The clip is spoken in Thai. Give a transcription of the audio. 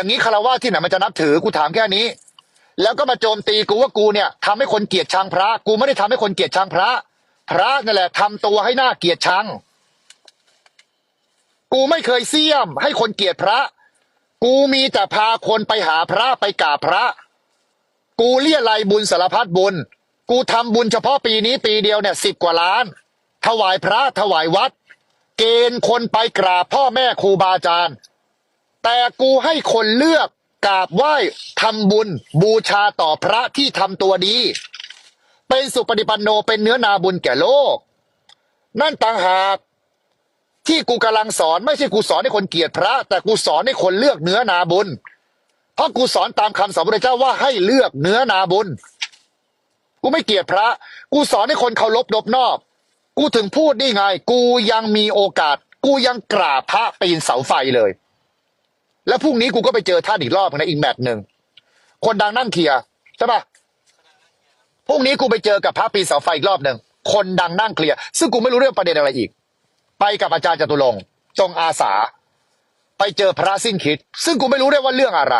อย่างนี้คารวะที่ไหนมันจะนับถือกูถามแค่นี้ แล้วก็มาโจมตีกูว่ากูเนี่ยทำให้คนเกลียดชังพระ กูไม่ได้ทำให้คนเกลียดชังพระ พระนั่นแหละทำตัวให้หน้าเกลียดชัง กูไม่เคยเสี่ยม ให้คนเกลียดพระ กูมีแต่พาคนไปหาพระไปกราบพระ กูเลี่ยไรบุญสารพัดบุญ กูทำบุญเฉพาะปีนี้ปีเดียวเนี่ยสิบกว่าล้าน ถวายพระถวายวัด เกณฑ์คนไปกราบพ่อแม่ครูบาอาจารย์ แต่กูให้คนเลือกกราบไหว้ทำบุญบูชาต่อพระที่ทำตัวดี เป็นสุปฏิปันโนเป็นเนื้อนาบุญแก่โลก นั่นต่างหากที่กูกำลังสอนไม่ใช่กูสอนให้คนเกลียดพระ แต่กูสอนให้คนเลือกเนื้อนาบุญ เพราะกูสอนตามคำสอนพระเจ้าว่าให้เลือกเนื้อนาบุญ กูไม่เกลียดพระ กูสอนให้คนเคารพนบนอบ กูถึงพูดนี่ไง กูยังมีโอกาส กูยังกราบพระปีนเสาไฟเลย แล้วพรุ่งนี้กูก็ไปเจอท่านอีกรอบนะอีกแมตช์หนึ่งคนดังนั่งเคลียร์ใช่ปะพรุ่งนี้กูไปเจอกับพระปีเสาไฟอีกรอบหนึ่งคนดังนั่งเคลียร์ซึ่งกูไม่รู้เรื่องประเด็นอะไรอีก ไปกับอาจารย์จตุรงค์จงอาสา ไปเจอพระสิ้นคิด ซึ่งกูไม่รู้ด้วยว่าเรื่องอะไร